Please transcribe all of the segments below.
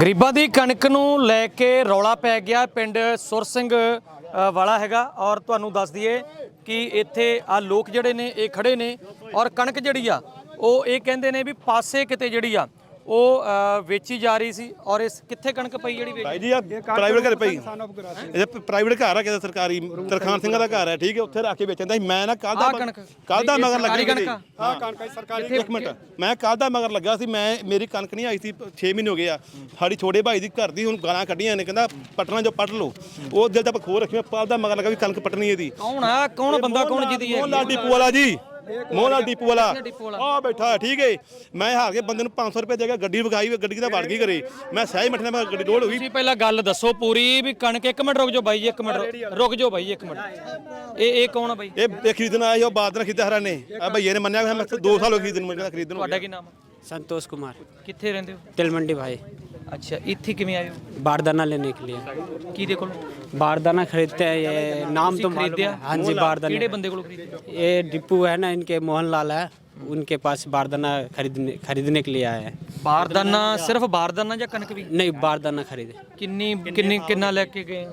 ਗਰੀਬਾਂ ਦੀ ਕਣਕ ਨੂੰ ਲੈ ਕੇ ਰੌਲਾ ਪੈ ਗਿਆ। ਪਿੰਡ ਸੁਰ ਸਿੰਘ ਵਾਲਾ ਹੈਗਾ। ਔਰ ਤੁਹਾਨੂੰ ਦੱਸ ਦਈਏ ਕਿ ਇੱਥੇ ਆ ਲੋਕ ਜਿਹੜੇ ਨੇ, ਇਹ ਖੜੇ ਨੇ। ਔਰ ਕਣਕ ਜਿਹੜੀ ਆ, ਉਹ ਇਹ ਕਹਿੰਦੇ ਨੇ ਵੀ ਪਾਸੇ ਕਿਤੇ ਜਿਹੜੀ ਆ ਉਹ ਅ, ਵੇਚੀ ਜਾ ਰਹੀ ਸੀ ਔਰ ਇਸ ਕਿੱਥੇ ਕਣਕ ਪਈ ਜਿਹੜੀ ਵੇਚੀ? ਭਾਈ ਜੀ ਆ ਪ੍ਰਾਈਵੇਟ ਘਰ ਪਈ। ਇਹ ਪ੍ਰਾਈਵੇਟ ਘਰ ਆ ਕਿਤੇ ਸਰਕਾਰੀ ਤਰਖਾਨ ਸਿੰਘਾਂ ਦਾ ਘਰ ਹੈ ਠੀਕ ਹੈ ਉੱਥੇ ਰੱਖ ਕੇ ਵੇਚਣ ਦਾ ਸੀ। ਮੈਂ ਨਾ ਕੱਲ ਦਾ ਆਹ ਕਣਕ? ਕੱਲ ਦਾ ਮਗਰ ਸਰਕਾਰੀ ਲੱਗਾ ਕਣਕ ਆ? ਹਾਂ ਕਣਕ ਸਰਕਾਰੀ ਇੱਕ ਮਿੰਟ। ਮੈਂ ਕੱਲ ਦਾ ਮਗਰ ਲੱਗਾ ਸੀ ਮੈਂ ਮੇਰੀ ਕਣਕ ਨਹੀਂ ਆਈ ਸੀ 6 ਮਹੀਨੇ ਹੋ ਗਏ ਆ। ਸਾਡੀ ਛੋਟੇ ਭਾਈ ਦੀ ਘਰ ਦੀ ਹੁਣ ਗਾਲਾਂ ਕੱਢੀਆਂ ਨੇ ਕਹਿੰਦਾ ਪਟਣਾ ਜੋ ਪਟ ਲਓ। ਉਹ ਦਿਲ ਤਾਂ ਖੋ ਰੱਖੀ ਮੈਂ ਕੱਲ ਦਾ ਮਗਰ ਲੱਗਾ ਵੀ ਕਣਕ ਪਟਣੀ ਇਹਦੀ। ਕੌਣ ਆ? ਕੌਣ ਬੰਦਾ? ਕੌਣ ਜਿਹਦੀ ਹੈ? ਮੋਹਨ ਲਾਲ ਡੀਪੂ ਵਾਲਾ ਜੀ। ਮੋਹਨ ਲਾਲ ਡੀਪੂ ਵਾਲਾ ਡੀਪੂ ਵਾਲਾ? ਆ ਬੈਠਾ ਹੈ, ਠੀਕ ਹੈ ਮੈਂ ਹਾਰ ਕੇ ਬੰਦੇ ਨੂੰ 500 ਰੁਪਏ ਦੇ ਕੇ ਗੱਡੀ ਵਗਾਈ ਗੱਡੀ ਕਿਦਾ ਵੜ ਗਈ ਘਰੇ ਮੈਂ ਸਹਿਜ ਮਠਣਾ ਮੈਂ ਗੱਡੀ ਡੋਲ ਹੋ ਗਈ ਤੁਸੀਂ ਪਹਿਲਾਂ ਗੱਲ ਦੱਸੋ ਪੂਰੀ ਵੀ ਕਣਕ ਇੱਕ ਮਿੰਟ ਰੁਕ ਜਾਓ ਬਾਈ ਜੀ ਇੱਕ ਮਿੰਟ ਰੁਕ- ਰੁਕ ਜਾਓ ਬਾਈ ਜੀ ਇੱਕ ਮਿੰਟ ਇਹ ਇਹ ਕੌਣ ਆ ਬਾਈ ਇਹ ਇਹ ਖਰੀਦਣ ਆਇਆ ਸੀ ਉਹ ਬਾਦ ਨਾਲ ਖਰੀਦਿਆ ਹਰਾ ਨੇ ਆ ਭਈਏ ਨੇ ਮੰਨਿਆ ਵੀ ਮੈਂ 2 ਸਾਲ ਹੋ ਗਏ ਖਰੀਦਣ ਮੈਨੂੰ ਖਰੀਦਣ ਹੋ ਤੁਹਾਡਾ ਗਿਆ ਕੀ ਨਾਮ ਆ संतोष कुमार ਕਿੱਥੇ ਰਹਿੰਦੇ ਹੋ तिल मंडी भाई ਅੱਛਾ ਇੱਥੇ ਕਿਵੇਂ ਆਏ ਹੋ बारदाना लेने के लिए ਕਿਹਦੇ ਕੋਲ बारदाना खरीदते हैं ये नाम तो मालूम खरीदे है। हाँ जी बारदाना ਕਿਹੜੇ ਬੰਦੇ ਕੋਲ ਖਰੀਦੇ ये डिपू है ना इनके मोहनलाल है उनके पास बारदाना खरीदने खरीदने के लिए आए हैं ਬਾਰਦਾਨਾ ਸਿਰਫ ਬਾਰਦਾਨਾ ਜਾਂ ਕਣਕ ਵੀ नहीं बारदाना खरीदे ਕਿੰਨੀ ਕਿੰਨੀ ਕਿੰਨਾ ਲੈ ਕੇ ਗਏ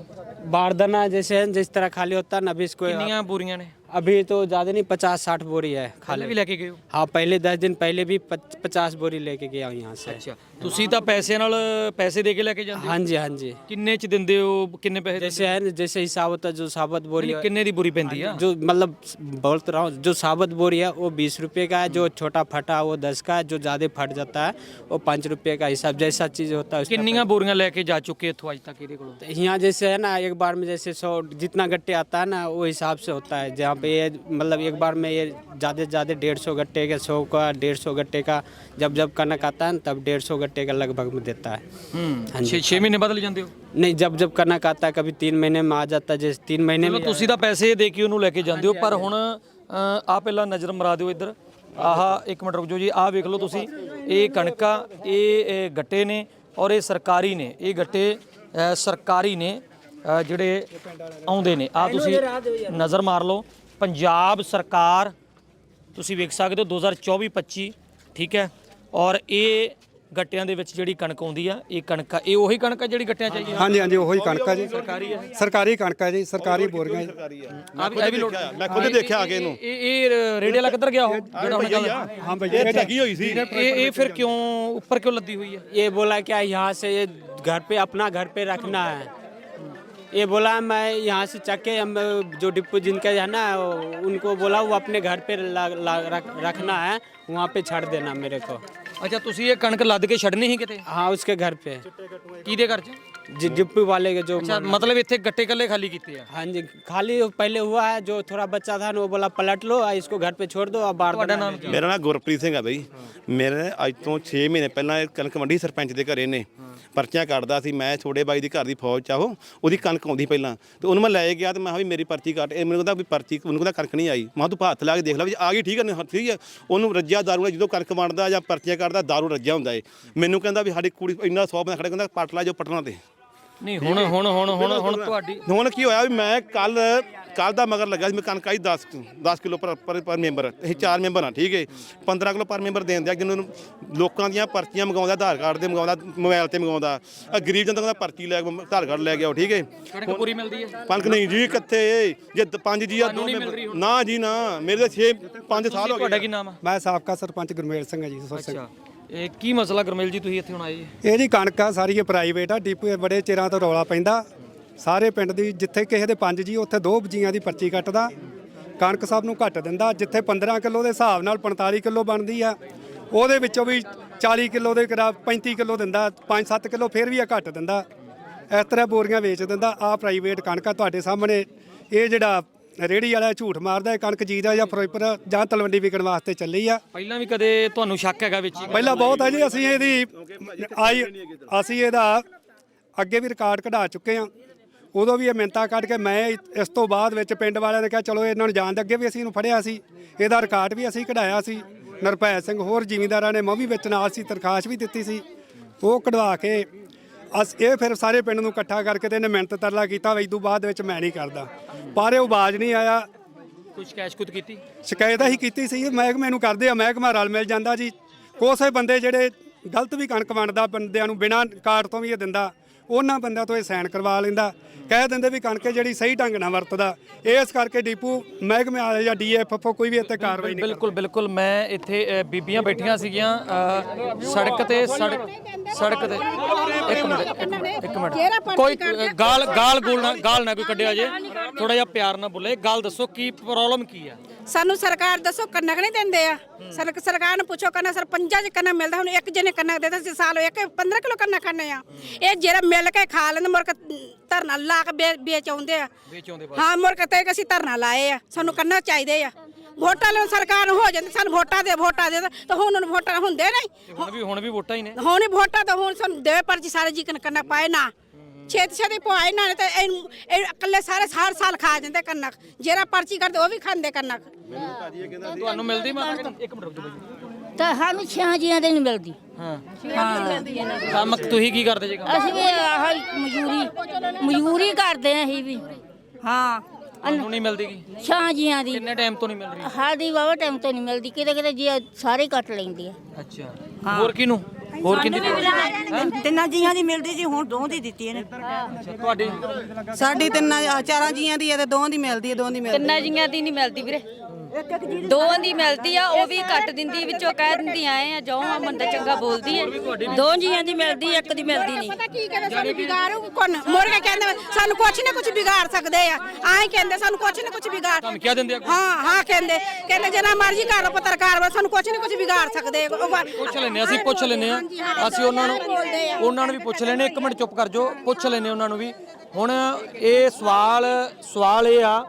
बारदाना जैसे जिस तरह खाली होता है ना अभी इसको ਕਿੰਨੀਆਂ ਬੋਰੀਆਂ ਨੇ अभी तो ज़्यादा नहीं पचास साठ बोरी है ਹਾਲੇ खाली ਵੀ ਲੈ ਕੇ ਗਏ ਹੋ हाँ पहले दस दिन पहले भी पच- पचास बोरी लेके गया हूँ यहाँ से ਅੱਛਾ ਤੁਸੀਂ ਤਾਂ ਪੈਸੇ ਨਾਲ ਪੈਸੇ ਦੇ ਕੇ ਲੈ ਕੇ ਜਾਂਦੇ ਹੋ हाँ जी हाँ जी ਕਿੰਨੇ ਚ ਦਿੰਦੇ ਹੋ ਕਿੰਨੇ ਪੈਸੇ ਦਿੰਦੇ जैसे है ना, जैसे हिसाब होता है जो साबुत बोरी ਹੋ? ਕਿੰਨੇ ਦੀ ਬੋਰੀ ਪੈਂਦੀ ਆ जो मतलब बोल तो रहा हूँ जो साबुत बोरी है वो बीस रुपए का है जो छोटा फटा वो दस का है जो ज़्यादा फट जाता है वो पाँच रुपए का हिसाब जैसा चीज़ होता है उसका ਕਿੰਨੀਆਂ ਬੋਰੀਆਂ ਲੈ ਕੇ ਜਾ ਚੁੱਕੇ ਇੱਥੋਂ ਅੱਜ ਤੱਕ ਇਹਦੇ ਕੋਲੋਂ तो यहाँ जैसे है ना एक बार में जैसे सौ जितना गट्टे आता है ना वो हिसाब से होता है जहाँ पे ये मतलब एक बार में ये ज़्यादा से ज़्यादा डेढ़ सौ गट्टे का सौ का डेढ़ सौ गट्टे का जब जब कनक आता है ना तब डेढ़ सौ गट्टे का लगभग में देता है ਹੂੰ हाँ जी 6 ਮਹੀਨੇ ਬਦਲ ਜਾਂਦੇ ਹੋ नहीं जब जब कनक आता है कभी तीन महीने में आ जाता है जैसे तीन महीने ਚਲੋ में ਤੁਸੀਂ ਤਾਂ ਪੈਸੇ ਦੇ ਕੇ ਉਹਨੂੰ ਲੈ ਕੇ ਜਾਂਦੇ ਹੋ ਪਰ ਹੁਣ ਆ ਪਹਿਲਾਂ ਨਜ਼ਰ ਮਰਾ ਦਿਓ ਇੱਧਰ ਆਹ ਇੱਕ ਮਿੰਟ ਰੁਕ ਜਾਓ ਜੀ ਆਹ ਵੇਖ ਲਓ ਤੁਸੀਂ ਇਹ ਕਣਕਾਂ ਇਹ ਇਹ ਗੱਟੇ ਨੇ ਔਰ ਇਹ ਸਰਕਾਰੀ ਨੇ ਇਹ ਗੱਟੇ ਅ, ਸਰਕਾਰੀ ਨੇ ਅ, ਜਿਹੜੇ ਆਉਂਦੇ ਨੇ ਆ ਤੁਸੀਂ ਨਜ਼ਰ ਮਾਰ ਲਓ ਪੰਜਾਬ ਸਰਕਾਰ ਤੁਸੀਂ ਵੇਖ ਸਕਦੇ ਹੋ 2024-25 ਠੀਕ ਹੈ ਔਰ ਇਹ ਗੱਟਿਆਂ ਦੇ ਵਿੱਚ ਜਿਹੜੀ ਕਣਕ ਆਉਂਦੀ ਆ ਇਹ ਕਣਕ ਆ ਇਹ ਉਹੀ ਕਣਕ ਆ ਜਿਹੜੀ ਗੱਟਿਆਂ ਚਾਹੀਦੀ ਆ ਹਾਂਜੀ ਹਾਂਜੀ ਉਹੀ ਕਣਕ ਆ ਜੀ ਸਰਕਾਰੀ ਹੈ ਸਰਕਾਰੀ ਕਣਕ ਆ ਜੀ ਸਰਕਾਰੀ ਬੋਰੀਆਂ ਜੀ ਆ ਵੀ ਇਹ ਵੀ ਲੋੜ ਮੈਂ ਖੁਦ ਦੇਖਿਆ ਆ ਕੇ ਇਹਨੂੰ ਇਹ ਇਹ ਰੇੜੇ ਵਾਲਾ ਕਿੱਧਰ ਗਿਆ ਉਹ ਜਿਹੜਾ ਹੁਣ ਚੱਲ ਹਾਂ ਬਈ ਇਹ ਠੱਗੀ ਹੋਈ ਸੀ ਇਹ ਇਹ ਫਿਰ ਕਿਉਂ ਉੱਪਰ ਕਿਉਂ ਲੱਦੀ ਹੋਈ ਹੈ ये बोला क्या यहाँ से ये घर पे अपना घर पे रखना है ये बोला मैं यहाँ से चक के हम जो डिप्पू जिनका है ना वो- उनको बोला वो अपने घर पे ला, ला, रख, रखना है वहाँ पे छड़ देना मेरे को ਅੱਛਾ ਤੁਸੀਂ ਇਹ ਕਣਕ ਲੱਦ ਕੇ ਛੱਡਣੀ ਸੀ ਕਿਤੇ हाँ उसके घर पे ਕਿਹਦੇ ਘਰ 'ਚ जी डिप्पू वाले के जो ਅੱਛਾ ਮਤਲਬ ਇੱਥੇ ਗੱਟੇ ਕੱਲੇ ਖਾਲੀ ਕੀਤੇ ਆ हाँ जी खाली पहले हुआ है जो थोड़ा बच्चा था ना वो बोला पलट लो और इसको घर पे छोड़ दो और बार ਤੁਹਾਡਾ ਨਾਮ ਕੀ ਮੇਰਾ ਨਾਮ ਗੁਰਪ੍ਰੀਤ ਸਿੰਘ ਆ ਬਈ ਮੇਰੇ ਅੱਜ ਤੋਂ 6 ਮਹੀਨੇ ਪਹਿਲਾਂ ਇਹ ਕਣਕ ਮੰਡੀ ਸਰਪੰਚ ਦੇ ਘਰੇ ਨੇ ਪਰਚੀਆਂ ਕੱਢਦਾ ਸੀ ਮੈਂ ਛੋਟੇ ਬਾਈ ਦੀ ਘਰ ਦੀ ਫੌਜ ਚ ਆਹੋ ਉਹਦੀ ਕਣਕ ਆਉਂਦੀ ਪਹਿਲਾਂ ਤੇ ਉਹਨੂੰ ਮੈਂ ਲੈ ਗਿਆ ਤੇ ਮੈਂ ਕਿਹਾ ਵੀ ਮੇਰੀ ਪਰਚੀ ਕੱਟ ਇਹ ਮੈਨੂੰ ਕਹਿੰਦਾ ਵੀ ਪਰਚੀ ਉਹਨੂੰ ਕਹਿੰਦਾ ਕਣਕ ਨਹੀਂ ਆਈ ਮੈਂ ਕਿਹਾ ਤੂੰ ਹੱਥ ਲਾ ਕੇ ਦੇਖ ਲੈ ਵੀ ਆ ਗਈ ਠੀਕ ਹੈ ਨਹੀਂ ਠੀਕ ਹੈ ਉਹਨੂੰ ਰੱਜਿਆ ਦਾਰੂ ਨਾਲ ਜਦੋਂ ਕਣਕ ਵੰਡਦਾ ਜਾਂ ਪਰਚੀਆਂ ਕੱਢਦਾ ਦਾਰੂ ਰੱਜਿਆ ਹੁੰਦਾ ਏ ਮੈਨੂੰ ਕਹਿੰਦਾ ਵੀ ਸਾਡੀ ਕੁੜੀ ਇੰਨਾ ਸੌ ਬੰਦਾ ਖੜਾ ਕਹਿੰਦਾ ਪੱਟ ਲਾ ਜੋ ਪਟਣਾ ਤੇ ਨਹੀਂ ਹੁਣ ਹੁਣ ਹੁਣ ਹੁਣ ਹੁਣ ਤੁਹਾਡੀ ਹੁਣ ਕੀ ਹੋਇਆ ਵੀ ਮੈਂ ਕੱਲ ਕੱਲ ਦਾ ਮਗਰ ਲੱਗਾ ਸੀ ਮੈਂ ਕਣਕ ਆਈ 10 10 ਕਿਲੋ ਪਰ ਪਰ ਪਰ ਮੈਂਬਰ। ਇਹ ਚਾਰ ਮੈਂਬਰ ਆ ਠੀਕ ਹੈ 15 ਕਿਲੋ ਪਰ ਮੈਂਬਰ ਦੇਣ ਦਿਆ ਜਿਹਨਾਂ ਨੂੰ ਲੋਕਾਂ ਦੀਆਂ ਪਰਚੀਆਂ ਮੰਗਾਉਂਦਾ ਆਧਾਰ ਕਾਰਡ ਤੇ ਮੰਗਾਉਂਦਾ ਮੋਬਾਈਲ ਤੇ ਮੰਗਾਉਂਦਾ ਆ ਗਰੀਬ ਜਨਤਾ ਦਾ ਪਰਚੀ ਲੈ ਕੇ ਆਧਾਰ ਕਾਰਡ ਲੈ ਕੇ ਆਓ ਠੀਕ ਹੈ ਕਣਕ ਪੂਰੀ ਮਿਲਦੀ ਹੈ? ਪੰਕ ਨਹੀਂ ਜੀ ਕਿੱਥੇ ਜੇ ਦ- ਪੰਜ ਜੀ ਆ ਦੋ ਮੈਂਬਰ। ਨਾ ਜੀ ਨਾ। ਮੇਰੇ ਤਾਂ 6 5 ਸਾਲ ਹੋ ਤੁਹਾਡਾ ਗਏ ਕੀ ਨਾਮ ਆ? ਮੈਂ ਸਾਬਕਾ ਸਰਪੰਚ ਗੁਰਮੇਲ ਸਿੰਘ ਆ ਜੀ ਸੁਰ ਸਿੰਘ ਅੱਛਾ। ਇਹ ਕੀ ਮਸਲਾ ਗੁਰਮੇਲ ਜੀ, ਤੁਸੀਂ ਇੱਥੇ ਹੁਣ ਆਏ ਜੀ? ਇਹ ਜੀ ਕਣਕ ਆ, ਸਾਰੀ ਇਹ ਪ੍ਰਾਈਵੇਟ ਆ, ਡੀਪੂ ਇਹ ਬੜੇ ਚਿਰਾਂ ਤੋਂ ਰੌਲਾ ਪੈਂਦਾ। ਸਾਰੇ ਪਿੰਡ ਦੀ, ਜਿੱਥੇ ਕਿਸੇ ਦੇ ਪੰਜ ਜੀ, ਉੱਥੇ ਦੋ ਜੀਆਂ ਦੀ ਪਰਚੀ ਕੱਟਦਾ। ਕਣਕ ਸਭ ਨੂੰ ਘੱਟ ਦਿੰਦਾ, ਜਿੱਥੇ 15 ਕਿਲੋ ਦੇ ਹਿਸਾਬ ਨਾਲ 45 ਕਿਲੋ ਬਣਦੀ ਆ, ਉਹਦੇ ਵਿੱਚੋਂ ਵੀ 40 ਕਿਲੋ ਦੇ ਕਰਾ 35 ਕਿਲੋ ਦਿੰਦਾ 5-7 ਕਿਲੋ ਫਿਰ ਵੀ ਆ ਘੱਟ ਦਿੰਦਾ। ਇਸ ਤਰ੍ਹਾਂ ਬੋਰੀਆਂ ਵੇਚ ਦਿੰਦਾ ਆ ਪ੍ਰਾਈਵੇਟ ਕਣਕ ਆ ਤੁਹਾਡੇ ਸਾਹਮਣੇ। ਇਹ ਜਿਹੜਾ ਰੇੜੀ ਵਾਲਾ ਝੂਠ ਮਾਰਦਾ ਇਹ ਕਣਕ ਜੀਦਾ ਜਾਂ ਫਿਰੋਜ਼ਪੁਰ ਜਾਂ ਤਲਵੰਡੀ ਵਿਕਣ ਵਾਸਤੇ ਚੱਲੀ ਆ। ਪਹਿਲਾਂ ਵੀ ਕਦੇ ਤੁਹਾਨੂੰ ਸ਼ੱਕ ਹੈਗਾ ਵਿੱਚ? ਹੀ? ਪਹਿਲਾਂ ਬਹੁਤ ਹੈ ਜੀ ਅਸੀਂ ਇਹਦੀ ਆਈ ਅਸੀਂ ਇਹਦਾ ਅੱਗੇ ਵੀ ਰਿਕਾਰਡ ਕਢਾ ਚੁੱਕੇ ਹਾਂ। ਉਦੋਂ ਵੀ ਇਹ ਮਿੰਤਾ ਕੱਢ ਕੇ ਮੈਂ ਇਸ ਤੋਂ ਬਾਅਦ ਵਿੱਚ ਪਿੰਡ ਵਾਲਿਆਂ ਨੇ ਕਿਹਾ ਚਲੋ ਇਹਨਾਂ ਨੂੰ ਜਾਣ ਦੇ ਅੱਗੇ ਵੀ ਅਸੀਂ ਇਹਨੂੰ ਫੜਿਆ ਸੀ। ਇਹਦਾ ਰਿਕਾਰਡ ਵੀ ਅਸੀਂ ਕਢਾਇਆ ਸੀ। ਨਰਪੈ ਸਿੰਘ ਹੋਰ ਜ਼ਿਮੀਂਦਾਰਾਂ ਨੇ ਮੈਂ ਵੀ ਵਿੱਚ ਨਾਲ ਸੀ ਤਰਖਾਸ਼ ਵੀ ਦਿੱਤੀ ਸੀ। ਉਹ ਕਢਵਾ ਕੇ ਅਸ ਇਹ ਫਿਰ ਸਾਰੇ ਪਿੰਡ ਨੂੰ ਇਕੱਠਾ ਕਰਕੇ ਤੇ ਇਹਨੇ ਮਿੰਤ ਤਰਲਾ ਕੀਤਾ ਵੀ ਇਦੋਂ ਬਾਅਦ ਵਿੱਚ ਮੈਂ ਨਹੀਂ ਕਰਦਾ। ਪਰ ਇਹ ਆਵਾਜ਼ ਨਹੀਂ ਆਇਆ। ਕੁਝ ਕੈਸ਼ ਕੁਦ ਕੀਤੀ? ਸ਼ਿਕਾਇਤ ਅਸੀਂ ਕੀਤੀ ਸੀ। ਮਹਿਕਮੇ ਨੂੰ ਕਰਦੇ ਆ ਮਹਿਕਮਾ ਰਲ ਮਿਲ ਜਾਂਦਾ ਜੀ। ਕੋਸੇ ਬੰਦੇ ਜਿਹੜੇ ਗਲਤ ਵੀ ਕਣਕ ਵੰਡਦਾ ਬੰਦਿਆਂ ਨੂੰ ਬਿਨਾਂ ਕਾਰਡ ਤੋਂ ਵੀ ਇਹ ਦਿੰਦਾ। ਉਹਨਾਂ ਬੰਦਿਆਂ ਤੋਂ ਇਹ ਸਾਈਨ ਕਰਵਾ ਲੈਂਦਾ। ਕਹਿ ਦਿੰਦੇ ਵੀ ਕਣਕ ਜਿਹੜੀ ਸਹੀ ਢੰਗ ਨਾਲ ਵਰਤਦਾ। ਇਸ ਕਰਕੇ ਡੀਪੂ ਮਹਿਕਮੇ ਵਾਲੇ ਜਾਂ ਡੀਐਫਐਫਓ ਕੋਈ ਵੀ ਇੱਥੇ ਕਾਰਵਾਈ ਨਹੀਂ ਬਿਲਕੁਲ ਬਿਲਕੁਲ। ਮੈਂ ਇੱਥੇ ਬੀਬੀਆਂ ਬੈਠੀਆਂ ਸੀਗੀਆਂ। ਸੜਕ ਤੇ ਸੜਕ ਸੜਕ ਤੇ। ਇੱਕ ਮਿੰਟ ਇੱਕ ਮਿੰਟ, ਕੋਈ ਗਾਲ ਗਾਲ ਗੋਲ ਨਾ ਗਾਲ ਨਾ ਕੋਈ ਕੱਢਿਆ ਜੇ। ਥੋੜਾ ਜਿਹਾ ਪਿਆਰ ਨਾਲ ਬੋਲੇ। ਗੱਲ ਦੱਸੋ ਕੀ ਪ੍ਰੋਬਲਮ ਕੀ ਆ? ਸਾਨੂੰ ਸਰਕਾਰ ਦੱਸੋ ਕਣਕ ਨਹੀਂ ਦਿੰਦੇ ਆ। ਸਰਕ ਸਰਕਾਰ ਨੂੰ ਪੁੱਛੋ ਕਣਕ ਸਰਪੰਚਾਂ ਚ ਕਣਕ ਮਿਲਦਾ ਹੁਣ ਇੱਕ ਜਣੇ ਕਣਕ ਦੇ ਸੀ ਸਾਲ ਇੱਕ 15 ਕਿਲੋ ਕਣਕ ਖਾਣੇ ਆ। ਇਹ ਜਿਹੜਾ ਮਿਲ ਕੇ ਖਾ ਲੈਂਦੇ ਮੁਰਕ ਧਰਨਾ ਲਾ ਕੇ ਵੇਚ ਆਉਂਦੇ ਆ। ਵੇਚ ਆਉਂਦੇ ਹਾਂ ਮੁਰਕ ਤੇ ਅਸੀਂ ਧਰਨਾ ਲਾਏ ਆ। ਸਾਨੂੰ ਕਣਕ ਚਾਹੀਦੇ ਆ। ਵੋਟਾਂ ਲੈਣ ਸਰਕਾਰ ਹੋ ਜਾਂਦੀ ਸਾਨੂੰ ਵੋਟਾਂ ਦੇ ਵੋਟਾਂ ਦੇ ਤਾਂ ਹੁਣ ਉਹਨੂੰ ਵੋਟਾਂ ਹੁੰਦੇ ਨਹੀਂ। ਹੁਣ ਵੀ ਹੁਣ ਵੀ ਵੋਟਾਂ ਹੀ ਨੇ। ਹੁਣ ਵੋਟਾਂ ਤਾਂ ਹੁਣ ਸਾਨੂੰ ਦੇਵੇ ਪਰਚੀ ਸਾਰੇ ਜੀ ਕਣਕ ਪਾਏ ਨਾ। ਛੇਤੀ ਛੇਤੀ ਪਵਾਏ ਨਾ ਤੇ ਇਹਨੂੰ ਇਹ ਇਕੱਲੇ ਸਾਰੇ ਹਰ ਸਾਲ ਖਾ ਜਾਂਦੇ ਕਣਕ ਜਿਹੜਾ ਪਰਚੀ ਕਰਦੇ ਉਹ ਵੀ ਖਾਂਦੇ ਕਣਕ ਤੁਹਾਨੂੰ ਮਿਲਦੀ ਮਾਤਾ ਇੱਕ ਮਿੰਟ ਰੁਕ ਜਾਓ ਬਾਈ ਤਾਂ ਸਾਨੂੰ ਛਾਂ ਜੀਆਂ ਦੇ ਨਹੀਂ ਮਿਲਦੀ। ਹਾਂ। ਹਾਂ ਕੰਮ ਤੁਸੀਂ ਕੀ ਕਰਦੇ ਜੇ ਕੰਮ? ਅਸੀਂ ਵੀ ਆਹ ਮਜ਼ਦੂਰੀ ਮਜ਼ਦੂਰੀ ਕਰਦੇ ਆਂ ਅਸੀਂ ਵੀ। ਹਾਂ। ਤੁਹਾਨੂੰ ਨਹੀਂ ਮਿਲਦੀ ਗੀ? ਛਾਂ ਜੀਆਂ ਦੀ। ਕਿੰਨੇ ਟਾਈਮ ਤੋਂ ਨਹੀਂ ਮਿਲ ਰਹੀ? ਸਾਡੀ ਵਾਵਾ ਟਾਈਮ ਤੋਂ ਨਹੀਂ ਮਿਲਦੀ। ਕਿਤੇ ਕਿਤੇ ਜੀ ਸਾਰੇ ਕੱਟ ਲੈਂਦੀ ਆ। ਅੱਛਾ। ਹੋਰ ਕਿਹਨੂੰ? ਹੋਰ ਕਿੰਨੀ ਤਿੰਨਾਂ ਜੀਆਂ ਦੀ ਮਿਲਦੀ ਜੀ ਹੁਣ ਦੋ ਦੀ ਦਿੱਤੀ ਇਹਨੇ। ਤੁਹਾਡੀ ਸਾਡੀ ਤਿੰਨਾਂ ਚਾਰਾਂ ਜੀਆਂ ਦੀ ਹੈ ਤੇ ਦੋ ਦੀ ਮਿਲਦੀ ਹੈ ਦੋ ਦੀ ਮਿਲਦੀ ਤਿੰਨਾਂ ਜੀਆਂ ਦੀ ਨਹੀਂ ਮਿਲਦੀ ਵੀਰੇ। ਦੋਵਾਂ ਦੀ ਮਿਲਦੀ ਆ ਉਹ ਵੀ ਕੱਟ ਦਿੰਦੀ ਵਿੱਚੋਂ ਕਹਿ ਦਿੰਦੀ ਆਏ ਆ ਜਾਓ ਆ ਬੰਦਾ ਚੰਗਾ ਬੋਲਦੀ ਹੈ ਦੋ ਜੀਆਂ ਦੀ ਮਿਲਦੀ ਇੱਕ ਦੀ ਮਿਲਦੀ ਨਹੀਂ। ਪਤਾ ਕੀ ਕਹਿੰਦੇ ਸਾਨੂੰ ਵਿਗਾੜੂ ਕੋਣ? ਮੁੜ ਕੇ ਕਹਿੰਦੇ ਸਾਨੂੰ ਕੁਛ ਨਾ ਕੁਛ ਵਿਗਾੜ ਸਕਦੇ ਆ। ਆਏ ਕਹਿੰਦੇ ਸਾਨੂੰ ਕੁਛ ਨਾ ਕੁਛ ਵਿਗਾੜ ਦਿੰਦੇ ਆ ਹਾਂ ਹਾਂ ਕਹਿੰਦੇ। ਕਹਿੰਦੇ ਜਿੰਨਾ ਮਰਜ਼ੀ ਕਰ ਲਓ ਪੱਤਰਕਾਰ ਵਾ ਸਾਨੂੰ ਕੁਛ ਨਾ ਕੁਛ ਵਿਗਾੜ ਸਕਦੇ ਆ। ਪੁੱਛ ਲੈਨੇ ਅਸੀਂ ਪੁੱਛ ਲੈਨੇ ਆ। ਅਸੀਂ ਉਹਨਾਂ ਨੂੰ ਉਹਨਾਂ ਨੂੰ ਵੀ ਪੁੱਛ ਲੈਨੇ ਇੱਕ ਮਿੰਟ ਚੁੱਪ ਕਰ ਜਾਓ ਪੁੱਛ ਲੈਨੇ ਉਹਨਾਂ ਨੂੰ ਵੀ। ਹੁਣ ਇਹ ਸਵਾਲ ਸਵਾਲ ਇਹ ਆ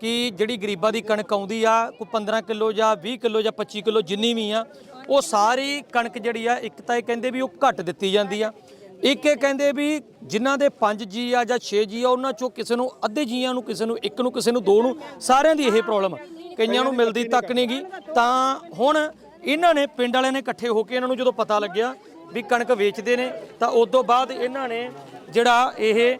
ਕਿ ਜਿਹੜੀ ਗਰੀਬਾਂ ਦੀ ਕਣਕ ਆਉਂਦੀ ਆ, ਕੋਈ 15 ਕਿਲੋ ਜਾਂ 20 ਕਿਲੋ ਜਾਂ 25 ਕਿਲੋ ਜਿੰਨੀ ਵੀ ਆ, ਉਹ ਸਾਰੀ ਕਣਕ ਜਿਹੜੀ ਆ, ਇੱਕ ਤਾਂ ਇਹ ਕਹਿੰਦੇ ਵੀ ਉਹ ਘੱਟ ਦਿੱਤੀ ਜਾਂਦੀ ਆ। ਇੱਕ ਇਹ ਕਹਿੰਦੇ ਵੀ ਜਿਨ੍ਹਾਂ ਦੇ 5 ਜੀ ਆ ਜਾਂ 6 ਜੀ ਆ, ਉਹਨਾਂ ਚੋਂ ਕਿਸੇ ਨੂੰ ਅੱਧੇ ਜੀਆਂ ਨੂੰ, ਕਿਸੇ ਨੂੰ ਇੱਕ ਨੂੰ, ਕਿਸੇ ਨੂੰ ਦੋ ਨੂੰ, ਸਾਰਿਆਂ ਦੀ ਇਹ ਪ੍ਰੋਬਲਮ ਕਈਆਂ ਨੂੰ ਮਿਲਦੀ ਤੱਕ ਨਹੀਂ ਗੀ। ਤਾਂ ਹੁਣ ਇਹਨਾਂ ਨੇ, ਪਿੰਡ ਵਾਲਿਆਂ ਨੇ ਇਕੱਠੇ ਹੋ ਕੇ ਇਹਨਾਂ ਨੂੰ ਜਦੋਂ ਪਤਾ ਲੱਗਿਆ ਵੀ ਕਣਕ ਵੇਚਦੇ ਨੇ, ਤਾਂ ਉਸ ਤੋਂ ਬਾਅਦ ਇਹਨਾਂ ਨੇ ਜਿਹੜਾ ਇਹ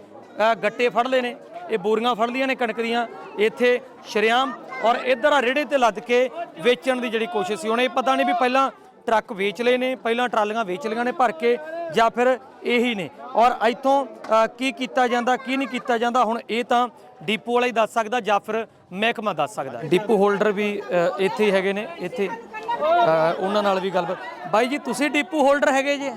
ਗੱਟੇ ਫੜ ਲਏ ਨੇ। ਇਹ ਬੋਰੀਆਂ ਫੜ ਲਈਆਂ ਨੇ ਕਣਕ ਦੀਆਂ, ਇੱਥੇ ਸ਼ਰਿਆਮ ਔਰ ਇਧਰ ਆ ਰੇੜੇ ਤੇ ਲੱਦ ਕੇ ਵੇਚਣ ਦੀ ਜਿਹੜੀ ਕੋਸ਼ਿਸ਼ ਸੀ। ਹੁਣ ਇਹ ਪਤਾ ਨਹੀਂ ਵੀ ਪਹਿਲਾਂ ਟਰੱਕ ਵੇਚ ਲਏ ਨੇ, ਪਹਿਲਾਂ ਟਰਾਲੀਆਂ ਵੇਚ ਲਈਆਂ ਨੇ ਭਰ ਕੇ ਜਾਂ ਫਿਰ ਇਹੀ ਨੇ। ਔਰ ਇੱਥੋਂ ਕੀ ਕੀਤਾ ਜਾਂਦਾ, ਕੀ ਨਹੀਂ ਕੀਤਾ ਜਾਂਦਾ, ਹੁਣ ਇਹ ਤਾਂ ਡੀਪੂ ਵਾਲਾ ਹੀ ਦੱਸ ਸਕਦਾ ਜਾਂ ਫਿਰ ਮਹਿਕਮਾ ਦੱਸ ਸਕਦਾ। ਡੀਪੂ ਹੋਲਡਰ ਵੀ ਇੱਥੇ ਹੀ ਹੈਗੇ ਨੇ, ਇੱਥੇ ਉਹਨਾਂ ਨਾਲ ਵੀ ਗੱਲਬਾਤ ਬਾਈ ਜੀ, ਤੁਸੀਂ ਡਿਪੂ ਹੋਲਡਰ ਹੈਗੇ ਜੇ?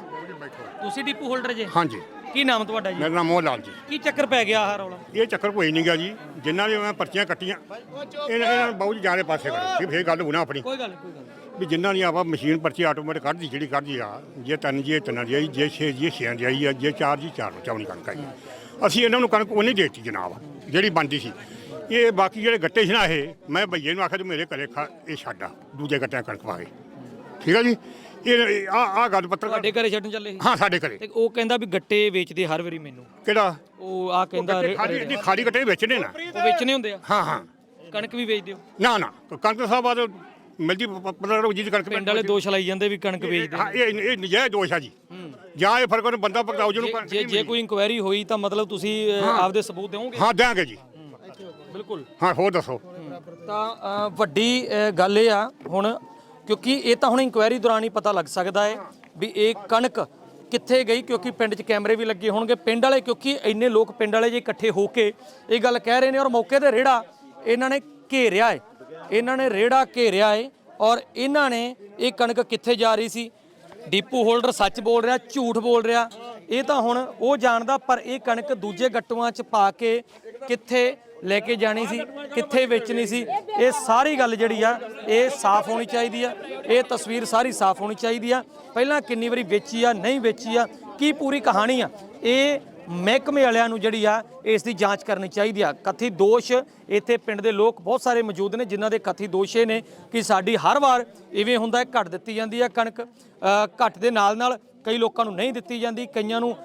ਤੁਸੀਂ ਡਿਪੂ ਹੋਲਡਰ ਜੇ? ਹਾਂਜੀ। ਕੀ ਨਾਮ ਤੁਹਾਡਾ ਜੀ? ਮੇਰਾ ਨਾਮ ਮੋਹਨ ਲਾਲ ਜੀ। ਕੀ ਚੱਕਰ ਪੈ ਗਿਆ ਆਹ ਰੌਲਾ? ਇਹ ਚੱਕਰ ਕੋਈ ਨਹੀਂ ਗਾ ਜੀ। ਜਿਨ੍ਹਾਂ ਨੇ ਮੈਂ ਪਰਚੀਆਂ ਕੱਟੀਆਂ ਇਹਨਾਂ ਇਹਨਾਂ ਨੂੰ ਬਹੁਤ ਜ਼ਿਆਦਾ ਪਾਸੇ ਕਰੋ ਫੇਰ ਗੱਲ ਹੋਣਾ ਆਪਣੀ। ਕੋਈ ਗੱਲ ਕੋਈ ਗੱਲ। ਵੀ ਜਿਨ੍ਹਾਂ ਦੀ ਆਪਾਂ ਮਸ਼ੀਨ ਪਰਚੀ ਆਟੋਮੈਟਿਕ ਕੱਢਦੀ ਜਿਹੜੀ ਕੱਢਦੀ ਆ ਜੇ ਤਿੰਨ ਜੀ ਤਿੰਨਾਂ ਆਈ ਜੇ ਛੇ ਜੀ ਦੀ ਆਈ ਆ ਜੇ ਚਾਰ ਜੀ ਚਾਰ ਚੌਣੀ ਕਣਕ ਆਈ ਅਸੀਂ ਇਹਨਾਂ ਨੂੰ ਕਣਕ ਉਹਨੇ ਦੇਤੀ ਜਨਾਬ ਜਿਹੜੀ ਬਣਦੀ ਸੀ। ਇਹ ਬਾਕੀ ਜਿਹੜੇ ਗੱਟੇ ਸੀ ਨਾ ਇਹ ਮੈਂ ਭਈਏ ਨੂੰ ਆਖਿਆ ਤੂੰ ਮੇਰੇ ਘਰੇ ਖਾ ਇਹ ਛੱਡ ਦੂਜੇ ਗੱਟਿਆਂ ਕਣਕ ਪਾ ਕੇ। ਠੀਕ ਆ ਜੀ? ਇਹ ਆ ਆ ਗੱਲ ਪੱਤਰ ਤੁਹਾਡੇ ਘਰੇ ਛੱਡਣ ਚੱਲੇ ਸੀ? ਹਾਂ ਸਾਡੇ ਘਰੇ। ਤੇ ਉਹ ਕਹਿੰਦਾ ਵੀ ਗੱਟੇ ਵੇਚਦੇ ਹਰ ਵਾਰੀ ਮੈਨੂੰ। ਕਿਹੜਾ? ਉਹ ਆ ਕਹਿੰਦਾ ਰੇ- ਖਾਲੀ ਇਹਦੀ ਖਾਲੀ ਗੱਟੇ ਵੇਚਣੇ ਨਾ। ਉਹ ਵੇਚਣੇ ਹੁੰਦੇ ਆ? ਹਾਂ ਹਾਂ। ਕਣਕ ਵੀ ਵੇਚਦੇ ਹੋ? ਨਾ ਨਾ। ਕਣਕ ਸਾਹਿਬ ਬਾਦ ਮਿਲਦੀ 15 ਰੋਜੀ ਦੀ ਕਣਕ ਪਿੰਡ ਵਾਲੇ ਦੋਸ਼ ਲਾਈ ਜਾਂਦੇ ਵੀ ਕਣਕ ਵੇਚਦੇ ਹਾਂ ਇਹ ਇਹ ਨਜਾਇਜ਼ ਦੋਸ਼ ਆ ਜੀ। ਜਾਂ ਇਹ ਫ਼ਰਕ ਉਹਨੂੰ ਬੰਦਾ ਭਗਤਾਓ ਜਿਹਨੂੰ ਜੇ- ਕਣਕ ਜੇ ਨਹੀਂ ਜੇ ਮਿਲੀ। ਕੋਈ ਇਨਕੁਆਇਰੀ ਹੋਈ ਤਾਂ ਮਤਲਬ ਤੁਸੀਂ ਅ, ਆਪਦੇ ਸਬੂਤ ਦਿਓਗੇ? ਹਾਂ ਦਿਆਂਗੇ ਜੀ। ਬਿਲਕੁਲ। ਹਾਂ ਹੋਰ ਦੱਸੋ। ਤਾਂ ਅ, ਵੱਡੀ ਅ, ਗੱਲ ਇਹ ਆ ਹੁਣ ਕਿਉਂਕਿ ਇਹ ਤਾਂ ਹੁਣ ਇਨਕੁਆਇਰੀ ਦੌਰਾਨ ਹੀ ਪਤਾ ਲੱਗ ਸਕਦਾ ਹੈ ਵੀ ਇਹ ਕਣਕ ਕਿੱਥੇ ਗਈ, ਕਿਉਂਕਿ ਪਿੰਡ 'ਚ ਕੈਮਰੇ ਵੀ ਲੱਗੇ ਹੋਣਗੇ। ਪਿੰਡ ਵਾਲੇ, ਕਿਉਂਕਿ ਇੰਨੇ ਲੋਕ ਪਿੰਡ ਵਾਲੇ ਜੇ ਇਕੱਠੇ ਹੋ ਕੇ ਇਹ ਗੱਲ ਕਹਿ ਰਹੇ ਨੇ ਔਰ ਮੌਕੇ ਤੇ ਰੇੜਾ ਇਹਨਾਂ ਨੇ ਘੇਰਿਆ ਹੈ। ਇਹਨਾਂ ਨੇ ਰੇੜਾ ਘੇਰਿਆ ਹੈ ਔਰ ਇਹਨਾਂ ਨੇ ਇਹ ਕਣਕ ਕਿੱਥੇ ਜਾ ਰਹੀ ਸੀ? ਡੀਪੂ ਹੋਲਡਰ ਸੱਚ ਬੋਲ ਰਿਹਾ, ਝੂਠ ਬੋਲ ਰਿਹਾ। ਇਹ ਤਾਂ ਹੁਣ ਉਹ ਜਾਣਦਾ, ਪਰ ਇਹ ਕਣਕ ਦੂਜੇ ਗੱਟੂਆਂ 'ਚ ਪਾ ਕੇ ਕਿੱਥੇ ਲੈ ਕੇ ਜਾਣੀ ਸੀ ਕਿੱਥੇ ਵੇਚਣੀ ਸੀ ਇਹ ਸਾਰੀ ਗੱਲ ਜਿਹੜੀ ਆ ਇਹ ਸਾਫ਼ ਹੋਣੀ ਚਾਹੀਦੀ ਆ ਇਹ ਤਸਵੀਰ ਸਾਰੀ ਸਾਫ਼ ਹੋਣੀ ਚਾਹੀਦੀ ਆ। ਪਹਿਲਾਂ ਕਿੰਨੀ ਵਾਰੀ ਵੇਚੀ ਆ ਨਹੀਂ ਵੇਚੀ ਆ ਕੀ ਪੂਰੀ ਕਹਾਣੀ ਆ? ਇਹ ਮਹਿਕਮੇ ਵਾਲਿਆਂ ਨੂੰ ਜਿਹੜੀ ਆ ਇਸ ਦੀ ਜਾਂਚ ਕਰਨੀ ਚਾਹੀਦੀ ਆ। ਕਥਿਤ ਦੋਸ਼ ਇੱਥੇ ਪਿੰਡ ਦੇ ਲੋਕ ਬਹੁਤ ਸਾਰੇ ਮੌਜੂਦ ਨੇ ਜਿਨ੍ਹਾਂ ਦੇ ਕਥਿਤ ਦੋਸ਼ ਇਹ ਨੇ ਕਿ ਸਾਡੀ ਹਰ ਵਾਰ ਇਵੇਂ ਹੁੰਦਾ ਹੈ ਘੱਟ ਦਿੱਤੀ ਜਾਂਦੀ ਆ ਕਣਕ ਅ, ਘੱਟ ਦੇ ਨਾਲ ਨਾਲ ਕਈ ਲੋਕਾਂ ਨੂੰ ਨਹੀਂ ਦਿੱਤੀ ਜਾਂਦੀ, ਕਈਆਂ ਨੂੰ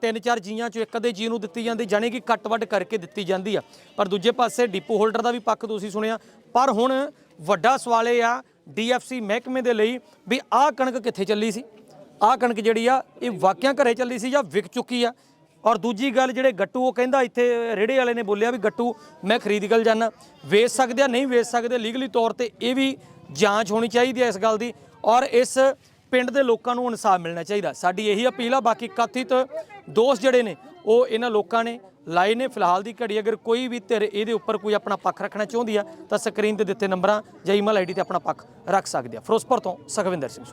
ਤਿੰਨ ਚਾਰ ਜੀਆਂ ਚੋਂ ਇੱਕ ਅੱਧੇ ਜੀ ਨੂੰ ਦਿੱਤੀ ਜਾਂਦੀ, ਜਾਣੀ ਕਿ ਕੱਟ ਵੱਡ ਕਰਕੇ ਦਿੱਤੀ ਜਾਂਦੀ ਆ। ਪਰ ਦੂਜੇ ਪਾਸੇ ਡਿਪੂ ਹੋਲਡਰ ਦਾ ਵੀ ਪੱਖ ਤੁਸੀਂ ਸੁਣਿਆ। ਪਰ ਹੁਣ ਵੱਡਾ ਸਵਾਲ ਇਹ ਆ, ਡੀਐਫਸੀ ਮਹਿਕਮੇ ਦੇ ਲਈ ਵੀ ਆਹ ਕਣਕ ਕਿੱਥੇ ਚੱਲੀ ਸੀ? ਆਹ ਕਣਕ ਜਿਹੜੀ ਆ, ਇਹ ਵਾਕਿਆ ਘਰੇ ਚੱਲੀ ਸੀ ਜਾਂ ਵਿਕ ਚੁੱਕੀ ਆ? ਔਰ ਦੂਜੀ ਗੱਲ ਜਿਹੜੇ ਗੱਟੂ, ਉਹ ਕਹਿੰਦਾ ਇੱਥੇ ਰੇੜੇ ਵਾਲੇ ਨੇ ਬੋਲਿਆ ਵੀ ਗੱਟੂ, ਮੈਂ ਖਰੀਦ ਗੱਲ ਜਾਣਾ ਵੇਚ ਸਕਦੇ ਆ, ਨਹੀਂ ਵੇਚ ਸਕਦੇ, ਲੀਗਲੀ ਤੌਰ ਤੇ ਇਹ ਵੀ ਜਾਂਚ ਹੋਣੀ ਚਾਹੀਦੀ ਹੈ ਇਸ ਗੱਲ ਦੀ। ਔਰ ਇਸ ਪਿੰਡ ਦੇ ਲੋਕਾਂ ਨੂੰ ਇਨਸਾਫ ਮਿਲਣਾ ਚਾਹੀਦਾ। ਸਾਡੀ ਇਹੀ ਅਪੀਲ ਆ, ਬਾਕੀ ਕਥਿਤ ਦੋਸ਼ ਜਿਹੜੇ ਨੇ, ਉਹ ਇਹਨਾਂ ਲੋਕਾਂ ਨੇ ਲਾਏ ਨੇ। ਫਿਲਹਾਲ ਦੀ ਘੜੀ ਅਗਰ ਕੋਈ ਵੀ ਧਿਰ ਇਹਦੇ ਉੱਪਰ ਕੋਈ ਆਪਣਾ ਪੱਖ ਰੱਖਣਾ ਚਾਹੁੰਦੀ ਆ, ਤਾਂ ਸਕਰੀਨ ਤੇ ਦਿੱਤੇ ਨੰਬਰਾਂ ਜਾਂ ਈਮੇਲ ਆਈਡੀ ਤੇ ਆਪਣਾ ਪੱਖ ਰੱਖ ਸਕਦੇ ਆ। ਫਿਰੋਜ਼ਪੁਰ ਤੋਂ ਸੁਖਵਿੰਦਰ ਸਿੰਘ ਸੁ